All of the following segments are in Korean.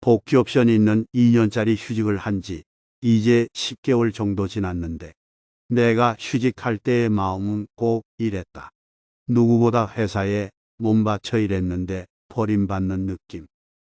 복귀 옵션이 있는 2년짜리 휴직을 한 지 이제 10개월 정도 지났는데 내가 휴직할 때의 마음은 꼭 이랬다. 누구보다 회사에 몸 바쳐 일했는데 버림받는 느낌.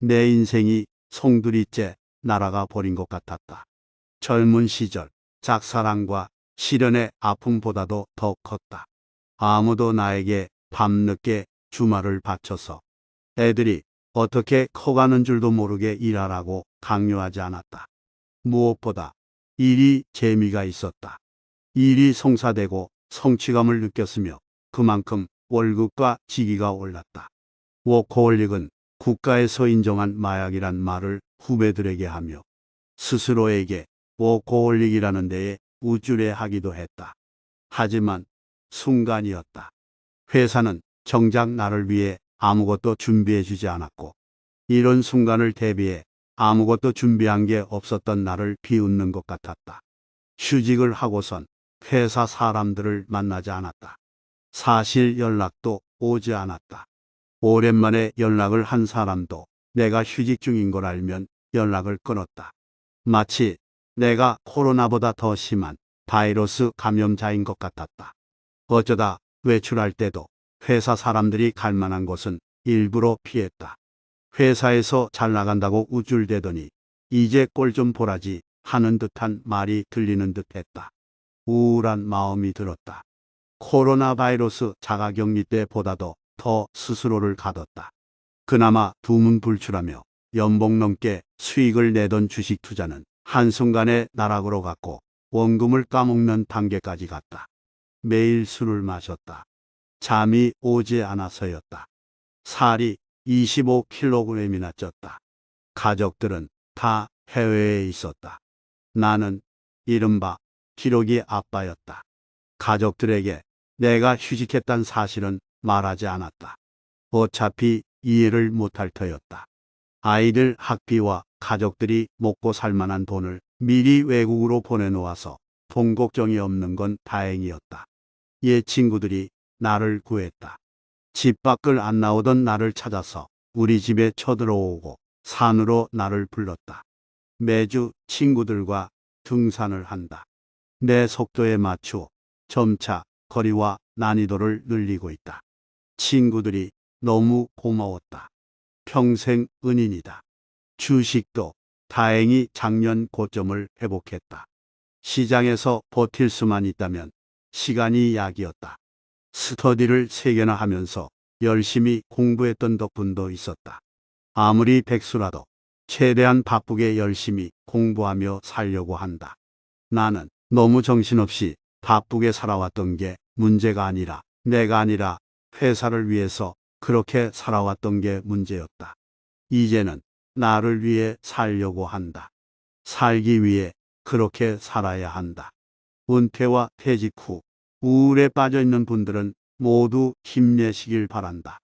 내 인생이 송두리째 날아가 버린 것 같았다. 젊은 시절 작사랑과 시련의 아픔보다도 더 컸다. 아무도 나에게 밤늦게 주말을 바쳐서 애들이 어떻게 커가는 줄도 모르게 일하라고 강요하지 않았다. 무엇보다 일이 재미가 있었다. 일이 성사되고 성취감을 느꼈으며 그만큼 월급과 직위가 올랐다. 워커홀릭은 국가에서 인정한 마약이란 말을 후배들에게 하며 스스로에게 워커홀릭이라는 데에 우쭐해하기도 했다. 하지만 순간이었다. 회사는 정작 나를 위해 아무것도 준비해주지 않았고 이런 순간을 대비해 아무것도 준비한 게 없었던 나를 비웃는 것 같았다. 휴직을 하고선 회사 사람들을 만나지 않았다. 사실 연락도 오지 않았다. 오랜만에 연락을 한 사람도 내가 휴직 중인 걸 알면 연락을 끊었다. 마치 내가 코로나보다 더 심한 바이러스 감염자인 것 같았다. 어쩌다 외출할 때도 회사 사람들이 갈 만한 곳은 일부러 피했다. 회사에서 잘 나간다고 우쭐대더니 이제 꼴 좀 보라지 하는 듯한 말이 들리는 듯 했다. 우울한 마음이 들었다. 코로나 바이러스 자가격리 때보다도 더 스스로를 가뒀다. 그나마 두문불출하며 연봉 넘게 수익을 내던 주식 투자는 한순간에 나락으로 갔고 원금을 까먹는 단계까지 갔다. 매일 술을 마셨다. 잠이 오지 않아서였다. 살이 25kg이나 쪘다. 가족들은 다 해외에 있었다. 나는 이른바 기록이 아빠였다. 가족들에게 내가 휴직했단 사실은 말하지 않았다. 어차피 이해를 못할 터였다. 아이들 학비와 가족들이 먹고 살 만한 돈을 미리 외국으로 보내놓아서 돈 걱정이 없는 건 다행이었다. 옛 친구들이 나를 구했다. 집 밖을 안 나오던 나를 찾아서 우리 집에 쳐들어오고 산으로 나를 불렀다. 매주 친구들과 등산을 한다. 내 속도에 맞추어 점차 거리와 난이도를 늘리고 있다. 친구들이 너무 고마웠다. 평생 은인이다. 주식도 다행히 작년 고점을 회복했다. 시장에서 버틸 수만 있다면 시간이 약이었다. 스터디를 세 개나 하면서 열심히 공부했던 덕분도 있었다. 아무리 백수라도 최대한 바쁘게 열심히 공부하며 살려고 한다. 나는 너무 정신없이 바쁘게 살아왔던 게 문제가 아니라 내가 아니라 회사를 위해서 그렇게 살아왔던 게 문제였다. 이제는 나를 위해 살려고 한다. 살기 위해 그렇게 살아야 한다. 은퇴와 퇴직 후 우울에 빠져 있는 분들은 모두 힘내시길 바란다.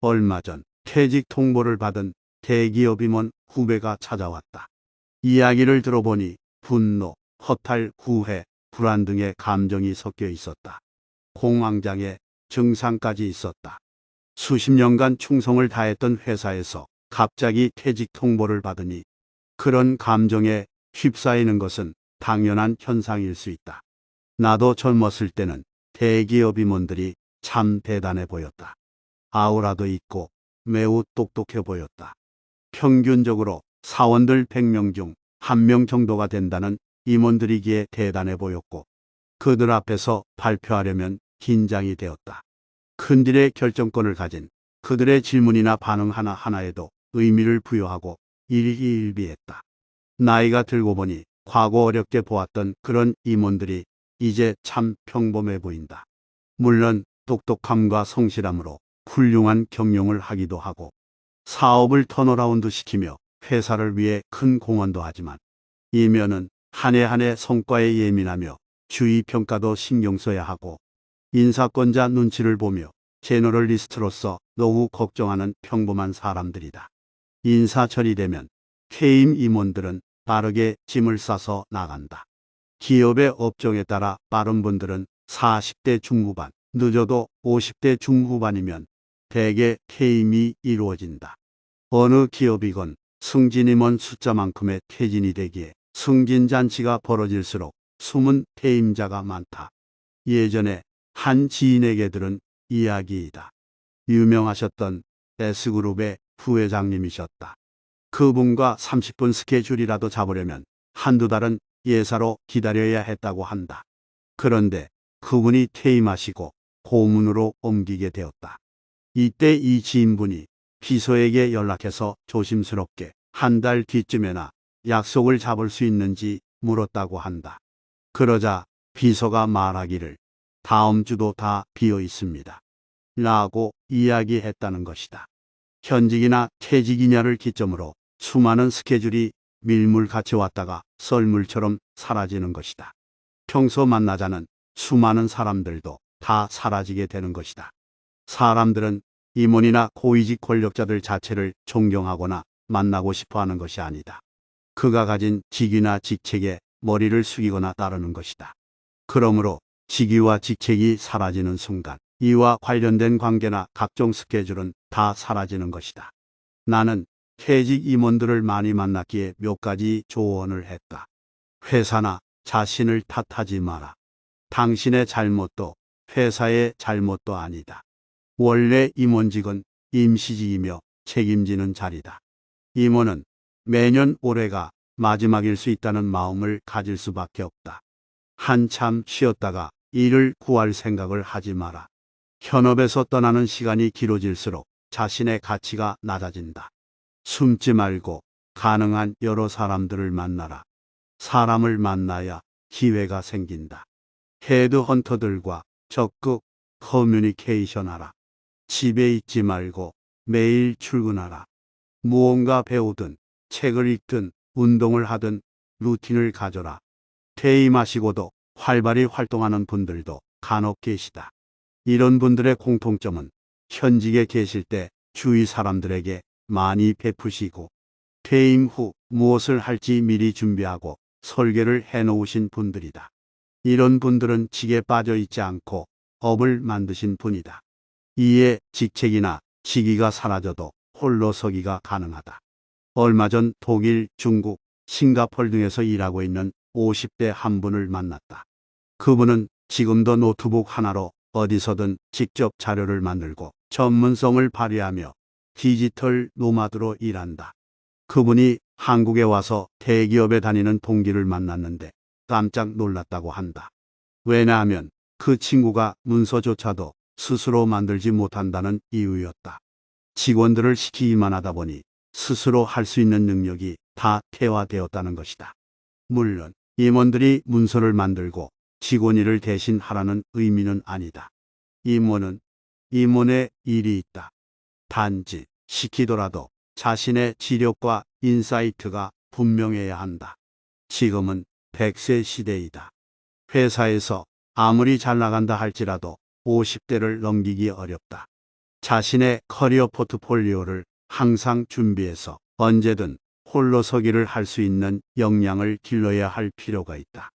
얼마 전 퇴직 통보를 받은 대기업 임원 후배가 찾아왔다. 이야기를 들어보니 분노, 허탈, 후회, 불안 등의 감정이 섞여 있었다. 공황장애 증상까지 있었다. 수십 년간 충성을 다했던 회사에서 갑자기 퇴직 통보를 받으니 그런 감정에 휩싸이는 것은 당연한 현상일 수 있다. 나도 젊었을 때는 대기업 임원들이 참 대단해 보였다. 아우라도 있고 매우 똑똑해 보였다. 평균적으로 사원들 100명 중한명 정도가 된다는 임원들이기에 대단해 보였고 그들 앞에서 발표하려면 긴장이 되었다. 큰딜의 결정권을 가진 그들의 질문이나 반응 하나하나에도 의미를 부여하고 일희일비했다. 나이가 들고 보니 과거 어렵게 보았던 그런 임원들이 이제 참 평범해 보인다. 물론 똑똑함과 성실함으로 훌륭한 경영을 하기도 하고 사업을 턴어라운드 시키며 회사를 위해 큰 공헌도 하지만 이면은 한 해 한 해 성과에 예민하며 주의 평가도 신경 써야 하고 인사권자 눈치를 보며 제너럴리스트로서 너무 걱정하는 평범한 사람들이다. 인사 처리되면 퇴임 임원들은 빠르게 짐을 싸서 나간다. 기업의 업종에 따라 빠른 분들은 40대 중후반, 늦어도 50대 중후반이면 대개 퇴임이 이루어진다. 어느 기업이건 승진임원 숫자만큼의 퇴진이 되기에 승진 잔치가 벌어질수록 숨은 퇴임자가 많다. 예전에 한 지인에게 들은 이야기이다. 유명하셨던 S그룹의 부회장님이셨다. 그분과 30분 스케줄이라도 잡으려면 한두 달은 예사로 기다려야 했다고 한다. 그런데 그분이 퇴임하시고 고문으로 옮기게 되었다. 이때 이 지인분이 비서에게 연락해서 조심스럽게 한 달 뒤쯤에나 약속을 잡을 수 있는지 물었다고 한다. 그러자 비서가 말하기를 다음 주도 다 비어 있습니다. 라고 이야기했다는 것이다. 현직이나 퇴직이냐를 기점으로 수많은 스케줄이 밀물같이 왔다가 썰물처럼 사라지는 것이다. 평소 만나자는 수많은 사람들도 다 사라지게 되는 것이다. 사람들은 임원이나 고위직 권력자들 자체를 존경하거나 만나고 싶어 하는 것이 아니다. 그가 가진 직위나 직책에 머리를 숙이거나 따르는 것이다. 그러므로 직위와 직책이 사라지는 순간 이와 관련된 관계나 각종 스케줄은 다 사라지는 것이다. 나는 퇴직 임원들을 많이 만났기에 몇 가지 조언을 했다. 회사나 자신을 탓하지 마라. 당신의 잘못도 회사의 잘못도 아니다. 원래 임원직은 임시직이며 책임지는 자리다. 임원은 매년 올해가 마지막일 수 있다는 마음을 가질 수밖에 없다. 한참 쉬었다가 일을 구할 생각을 하지 마라. 현업에서 떠나는 시간이 길어질수록 자신의 가치가 낮아진다. 숨지 말고 가능한 여러 사람들을 만나라. 사람을 만나야 기회가 생긴다. 헤드헌터들과 적극 커뮤니케이션 하라. 집에 있지 말고 매일 출근하라. 무언가 배우든 책을 읽든 운동을 하든 루틴을 가져라. 퇴임하시고도 활발히 활동하는 분들도 간혹 계시다. 이런 분들의 공통점은 현직에 계실 때 주위 사람들에게 많이 베푸시고 퇴임 후 무엇을 할지 미리 준비하고 설계를 해놓으신 분들이다. 이런 분들은 직에 빠져 있지 않고 업을 만드신 분이다. 이에 직책이나 직위가 사라져도 홀로 서기가 가능하다. 얼마 전 독일, 중국, 싱가폴 등에서 일하고 있는 50대 한 분을 만났다. 그분은 지금도 노트북 하나로 어디서든 직접 자료를 만들고 전문성을 발휘하며 디지털 노마드로 일한다. 그분이 한국에 와서 대기업에 다니는 동기를 만났는데 깜짝 놀랐다고 한다. 왜냐하면 그 친구가 문서조차도 스스로 만들지 못한다는 이유였다. 직원들을 시키기만 하다 보니 스스로 할 수 있는 능력이 다 퇴화되었다는 것이다. 물론 임원들이 문서를 만들고 직원 일을 대신 하라는 의미는 아니다. 임원은 임원의 일이 있다. 단지 시키더라도 자신의 지력과 인사이트가 분명해야 한다. 지금은 100세 시대이다. 회사에서 아무리 잘 나간다 할지라도 50대를 넘기기 어렵다. 자신의 커리어 포트폴리오를 항상 준비해서 언제든 홀로 서기를 할 수 있는 역량을 길러야 할 필요가 있다.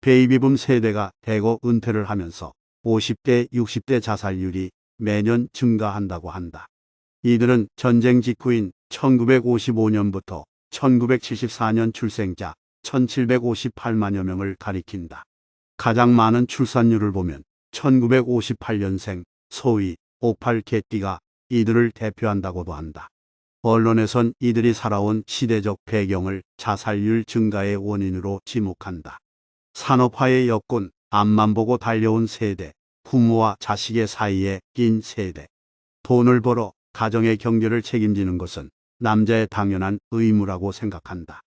베이비붐 세대가 대거 은퇴를 하면서 50대, 60대 자살률이 매년 증가한다고 한다. 이들은 전쟁 직후인 1955년부터 1974년 출생자 1758만여 명을 가리킨다. 가장 많은 출산율을 보면 1958년생 소위 58 개띠가 이들을 대표한다고도 한다. 언론에선 이들이 살아온 시대적 배경을 자살률 증가의 원인으로 지목한다. 산업화의 여건, 앞만 보고 달려온 세대, 부모와 자식의 사이에 낀 세대. 돈을 벌어 가정의 경제를 책임지는 것은 남자의 당연한 의무라고 생각한다.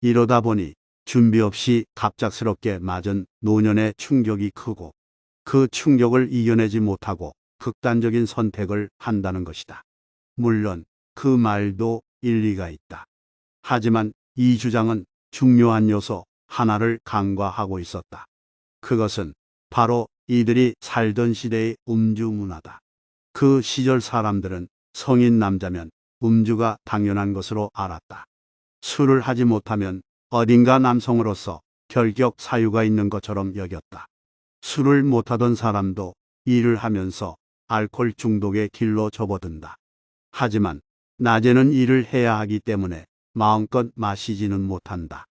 이러다 보니 준비 없이 갑작스럽게 맞은 노년의 충격이 크고 그 충격을 이겨내지 못하고 극단적인 선택을 한다는 것이다. 물론 그 말도 일리가 있다. 하지만 이 주장은 중요한 요소 하나를 간과하고 있었다. 그것은 바로 이들이 살던 시대의 음주 문화다. 그 시절 사람들은 성인 남자면 음주가 당연한 것으로 알았다. 술을 하지 못하면 어딘가 남성으로서 결격 사유가 있는 것처럼 여겼다. 술을 못하던 사람도 일을 하면서 알코올 중독의 길로 접어든다. 하지만 낮에는 일을 해야 하기 때문에 마음껏 마시지는 못한다.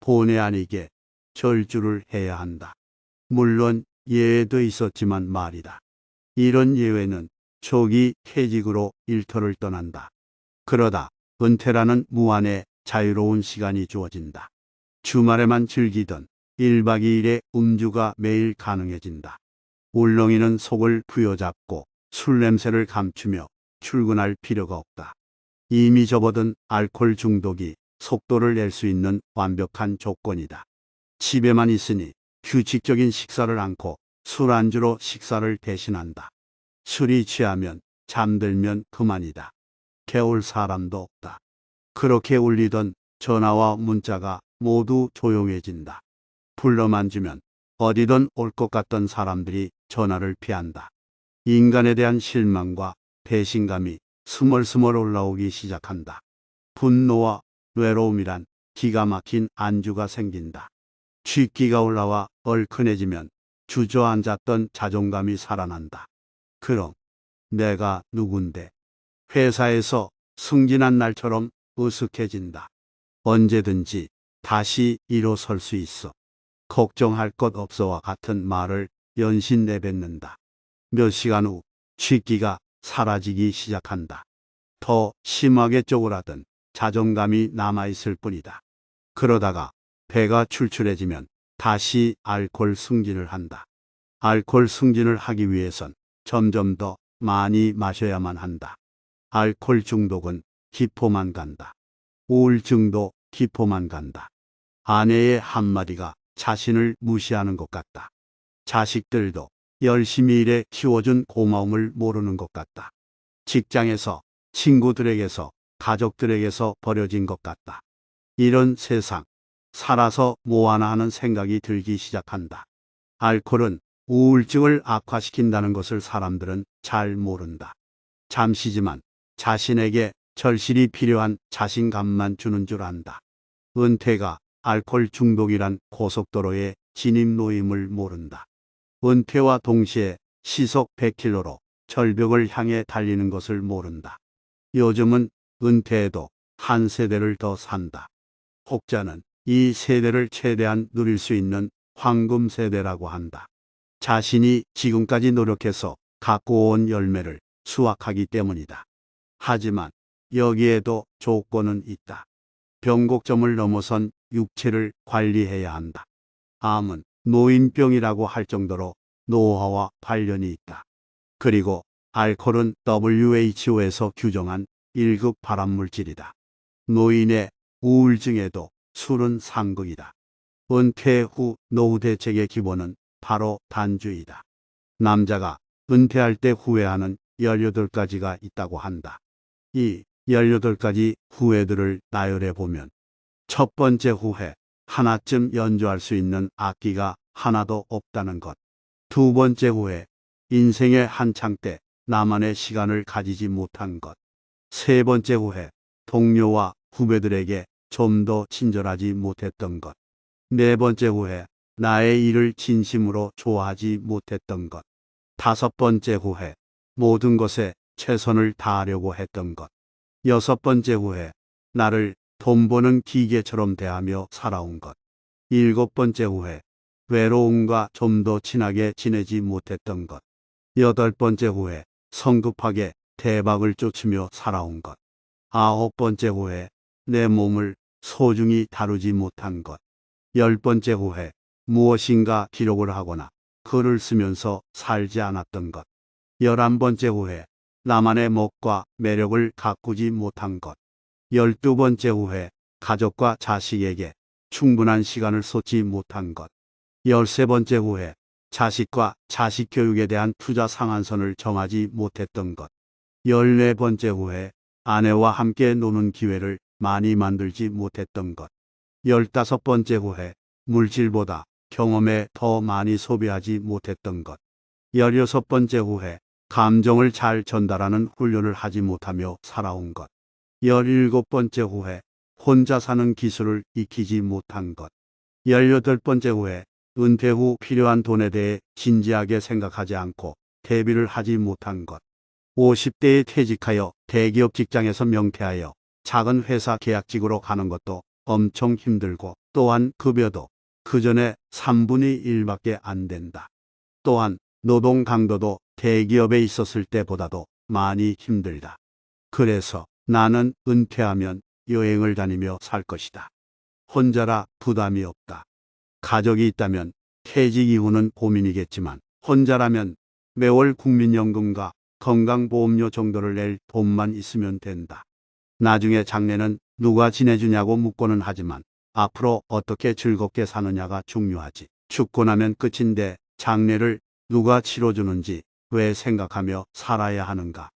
본의 아니게 절주를 해야 한다. 물론 예외도 있었지만 말이다. 이런 예외는 초기 퇴직으로 일터를 떠난다. 그러다 은퇴라는 무한의 자유로운 시간이 주어진다. 주말에만 즐기던 1박 2일의 음주가 매일 가능해진다. 울렁이는 속을 부여잡고 술 냄새를 감추며 출근할 필요가 없다. 이미 접어든 알코올 중독이 속도를 낼 수 있는 완벽한 조건이다. 집에만 있으니 규칙적인 식사를 않고 술안주로 식사를 대신한다. 술이 취하면 잠들면 그만이다. 개울 사람도 없다. 그렇게 울리던 전화와 문자가 모두 조용해진다. 불러만 주면 어디든 올 것 같던 사람들이 전화를 피한다. 인간에 대한 실망과 배신감이 스멀스멀 올라오기 시작한다. 분노와 외로움이란 기가 막힌 안주가 생긴다. 쥐기가 올라와 얼큰해지면 주저앉았던 자존감이 살아난다. 그럼 내가 누군데? 회사에서 승진한 날처럼 으슥해진다. 언제든지 다시 일어설 수 있어. 걱정할 것 없어와 같은 말을 연신 내뱉는다. 몇 시간 후 취기가 사라지기 시작한다. 더 심하게 쪼그라든 자존감이 남아있을 뿐이다. 그러다가 배가 출출해지면 다시 알코올 승진을 한다. 알코올 승진을 하기 위해선 점점 더 많이 마셔야만 한다. 알코올 중독은 기포만 간다. 우울증도 기포만 간다. 아내의 한마디가 자신을 무시하는 것 같다. 자식들도 열심히 일해 키워준 고마움을 모르는 것 같다. 직장에서, 친구들에게서, 가족들에게서 버려진 것 같다. 이런 세상, 살아서 뭐 하나 하는 생각이 들기 시작한다. 알코올은 우울증을 악화시킨다는 것을 사람들은 잘 모른다. 잠시지만 자신에게 절실히 필요한 자신감만 주는 줄 안다. 은퇴가 알코올 중독이란 고속도로의 진입 노임을 모른다. 은퇴와 동시에 시속 100km로 절벽을 향해 달리는 것을 모른다. 요즘은 은퇴에도 한 세대를 더 산다. 혹자는 이 세대를 최대한 누릴 수 있는 황금 세대라고 한다. 자신이 지금까지 노력해서 갖고 온 열매를 수확하기 때문이다. 하지만 여기에도 조건은 있다. 병곡점을 넘어선 육체를 관리해야 한다. 암은 노인병이라고 할 정도로 노화와 관련이 있다. 그리고 알코올은 WHO에서 규정한 1급 발암물질이다. 노인의 우울증에도 술은 상극이다. 은퇴 후 노후 대책의 기본은 바로 단주이다. 남자가 은퇴할 때 후회하는 18가지가 있다고 한다. 이 18가지 후회들을 나열해 보면 첫 번째 후회, 하나쯤 연주할 수 있는 악기가 하나도 없다는 것. 두 번째 후회, 인생의 한창 때 나만의 시간을 가지지 못한 것. 세 번째 후회, 동료와 후배들에게 좀 더 친절하지 못했던 것. 네 번째 후회, 나의 일을 진심으로 좋아하지 못했던 것. 다섯 번째 후회, 모든 것에 최선을 다하려고 했던 것. 여섯 번째 후회, 나를 돈 버는 기계처럼 대하며 살아온 것. 일곱 번째 후회, 외로움과 좀 더 친하게 지내지 못했던 것. 여덟 번째 후회, 성급하게 대박을 쫓으며 살아온 것. 아홉 번째 후회, 내 몸을 소중히 다루지 못한 것. 열 번째 후회, 무엇인가 기록을 하거나 글을 쓰면서 살지 않았던 것. 열한 번째 후회, 나만의 멋과 매력을 가꾸지 못한 것. 열두 번째 후회, 가족과 자식에게 충분한 시간을 쏟지 못한 것. 열세 번째 후회, 자식과 자식 교육에 대한 투자 상한선을 정하지 못했던 것. 열네 번째 후회, 아내와 함께 노는 기회를 많이 만들지 못했던 것. 열다섯 번째 후회, 물질보다 경험에 더 많이 소비하지 못했던 것. 열여섯 번째 후회, 감정을 잘 전달하는 훈련을 하지 못하며 살아온 것. 열일곱 번째 후회, 혼자 사는 기술을 익히지 못한 것. 열여덟 번째 후회, 은퇴 후 필요한 돈에 대해 진지하게 생각하지 않고 대비를 하지 못한 것. 50대에 퇴직하여 대기업 직장에서 명퇴하여 작은 회사 계약직으로 가는 것도 엄청 힘들고 또한 급여도 그 전에 3분의 1밖에 안 된다. 또한 노동 강도도 대기업에 있었을 때보다도 많이 힘들다. 그래서 나는 은퇴하면 여행을 다니며 살 것이다. 혼자라 부담이 없다. 가족이 있다면 퇴직 이후는 고민이겠지만 혼자라면 매월 국민연금과 건강보험료 정도를 낼 돈만 있으면 된다. 나중에 장례는 누가 지내주냐고 묻고는 하지만 앞으로 어떻게 즐겁게 사느냐가 중요하지. 죽고 나면 끝인데 장례를 누가 치러주는지 왜 생각하며 살아야 하는가.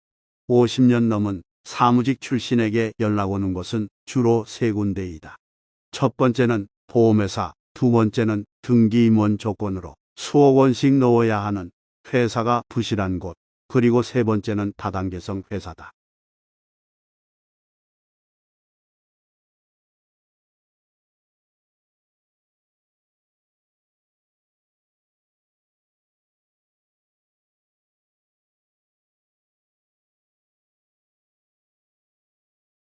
50년 넘은 사무직 출신에게 연락 오는 곳은 주로 세 군데이다. 첫 번째는 보험회사, 두 번째는 등기 임원 조건으로 수억 원씩 넣어야 하는 회사가 부실한 곳, 그리고 세 번째는 다단계성 회사다.